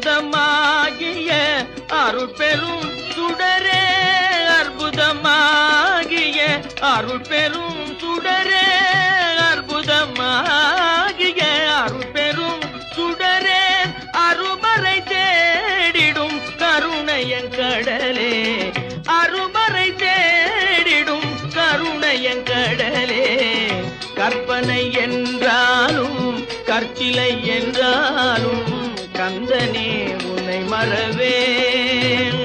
அற்புதமாகிய அருள் பெரும் சுடரே அற்புதமாகிய அருள் பெரும் சுடரே அற்புதமாகிய அருள் பெரும் சுடரே அருமறை தேடிடும் கருணையன் கடலே அருமறை தேடிடும் கருணையன் கடலே. கற்பனை என்றாலும் கற்சிலை என்றாலும் கந்தனே உன்னை மறவேன்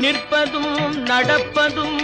நிற்பதும் நடப்பதும்